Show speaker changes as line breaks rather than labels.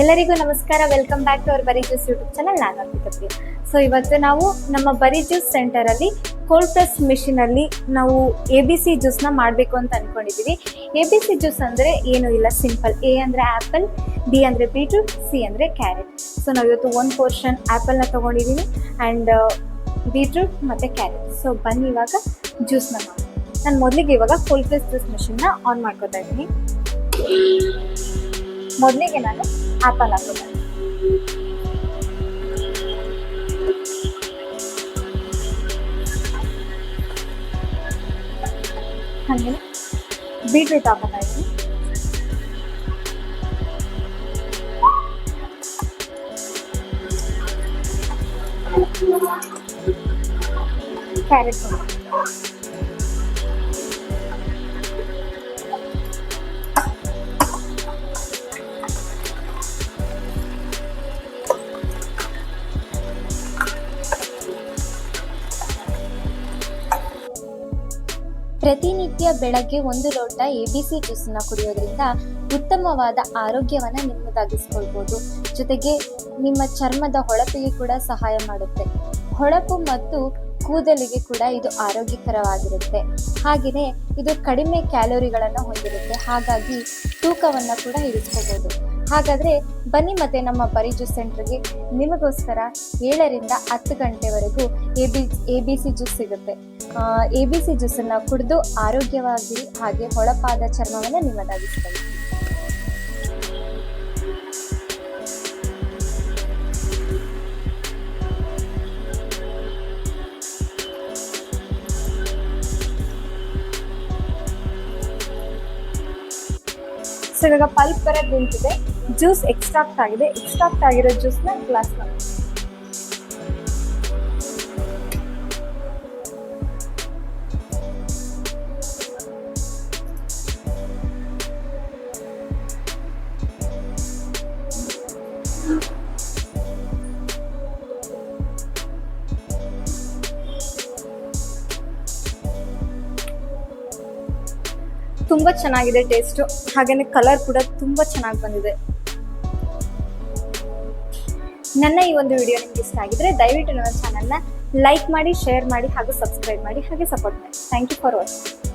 ಎಲ್ಲರಿಗೂ ನಮಸ್ಕಾರ. Welcome back to our berry juice YouTube channel ನಾನು ಅರ್ಪಿತಪ್ರಿಯ ಸೊ ಇವತ್ತು ನಾವು ನಮ್ಮ ಬರಿ ಜ್ಯೂಸ್ ಸೆಂಟರಲ್ಲಿ ಕೋಲ್ಡ್ ಪ್ರೆಸ್ ಮಿಷಿನಲ್ಲಿ ನಾವು ಎ ಬಿ ಸಿ ಜ್ಯೂಸ್ನ ಮಾಡಬೇಕು ಅಂತ ಅಂದ್ಕೊಂಡಿದ್ದೀವಿ ಎ ಬಿ ಸಿ ಜ್ಯೂಸ್ ಅಂದರೆ ಏನೂ ಇಲ್ಲ ಸಿಂಪಲ್ ಎ ಅಂದರೆ ಆ್ಯಪಲ್ ಬಿ ಅಂದರೆ ಬೀಟ್ರೂಟ್ ಸಿ ಅಂದರೆ ಕ್ಯಾರೆಟ್ ಸೊ ನಾವು ಇವತ್ತು ಒಂದು ಪೋರ್ಷನ್ ಆ್ಯಪಲ್ನ ತೊಗೊಂಡಿದ್ದೀವಿ ಆ್ಯಂಡ್ ಬೀಟ್ರೂಟ್ ಮತ್ತು ಕ್ಯಾರೆಟ್ ಸೊ ಬನ್ನಿ ಇವಾಗ ಜ್ಯೂಸ್ನ ನಾನು ಮೊದಲಿಗೆ ಇವಾಗ ಕೋಲ್ಡ್ ಪ್ರೆಸ್ ಜ್ಯೂಸ್ ಮಿಷಿನ್ನ ಆನ್ ಮಾಡ್ಕೊತಾ ಇದ್ದೀನಿ. ಮೊದಲಿಗೆ ನಾನು ಆ್ಯಪಲ್ ಹಾಕೋದು ಹಾಗೆ ಬೀಟ್ರೂಟ್ ಹಾಕೋತಾ ಇದ್ದೀನಿ ಕ್ಯಾರೆಟ್ ಪ್ರತಿನಿತ್ಯ ಬೆಳಗ್ಗೆ ಒಂದು ಲೋಟ ಎ ಬಿ ಸಿ ಜ್ಯೂಸನ್ನ ಕುಡಿಯೋದ್ರಿಂದ ಉತ್ತಮವಾದ ಆರೋಗ್ಯವನ್ನು ನಿಮ್ಮದಾಗಿಸ್ಕೊಳ್ಬೋದು. ಜೊತೆಗೆ ನಿಮ್ಮ ಚರ್ಮದ ಹೊಳಪಿಗೆ ಕೂಡ ಸಹಾಯ ಮಾಡುತ್ತೆ. ಹೊಳಪು ಮತ್ತು ಕೂದಲಿಗೆ ಕೂಡ ಇದು ಆರೋಗ್ಯಕರವಾಗಿರುತ್ತೆ. ಹಾಗೆಯೇ ಇದು ಕಡಿಮೆ ಕ್ಯಾಲೋರಿಗಳನ್ನು ಹೊಂದಿರುತ್ತೆ. ಹಾಗಾಗಿ ತೂಕವನ್ನು ಕೂಡ ಇರಿಸ್ಕೋಬೋದು ಹಾಗಾದರೆ ಬನ್ನಿ ಮತ್ತೆ ನಮ್ಮ ಬರಿ ಜ್ಯೂಸ್ ಸೆಂಟ್ರಿಗೆ. ನಿಮಗೋಸ್ಕರ ಏಳರಿಂದ ಹತ್ತು ಗಂಟೆವರೆಗೂ A B A B C juice ಸಿಗುತ್ತೆ. ಎ ಬಿ ಸಿ ಜ್ಯೂಸನ್ನು ಕುಡಿದು ಆರೋಗ್ಯವಾಗಿ ಹಾಗೆ ಹೊಳಪಾದ ಚರ್ಮವನ್ನು ನಿಮ್ಮದಾಗಿಸ್ಕೊಳ್ಳಿ. ಸೊ ಇವಾಗ ಪಲ್ಪ್ ಬರೋದು ನಿಂತಿದೆ. ಜ್ಯೂಸ್ ಎಕ್ಸ್ಟ್ರಾಕ್ಟ್ ಆಗಿದೆ. ಎಕ್ಸ್ಟ್ರಾಕ್ಟ್ ಆಗಿರೋ ಜ್ಯೂಸ್ನ ಗ್ಲಾಸ್ ತುಂಬ ಚೆನ್ನಾಗಿದೆ ಟೇಸ್ಟು ಹಾಗೆಯೇ ಕಲರ್ ಕೂಡ ತುಂಬ ಚೆನ್ನಾಗಿ ಬಂದಿದೆ. ನನ್ನ ಈ ಒಂದು ವಿಡಿಯೋ ನಿಮ್ಗೆ ಇಷ್ಟ ಆಗಿದ್ರೆ ದಯವಿಟ್ಟು ನನ್ನ ಚಾನಲ್ನ ಲೈಕ್ ಮಾಡಿ ಶೇರ್ ಮಾಡಿ ಹಾಗೂ ಸಬ್ಸ್ಕ್ರೈಬ್ ಮಾಡಿ, ಹಾಗೆ ಸಪೋರ್ಟ್ ಮಾಡಿ. Thank you for watching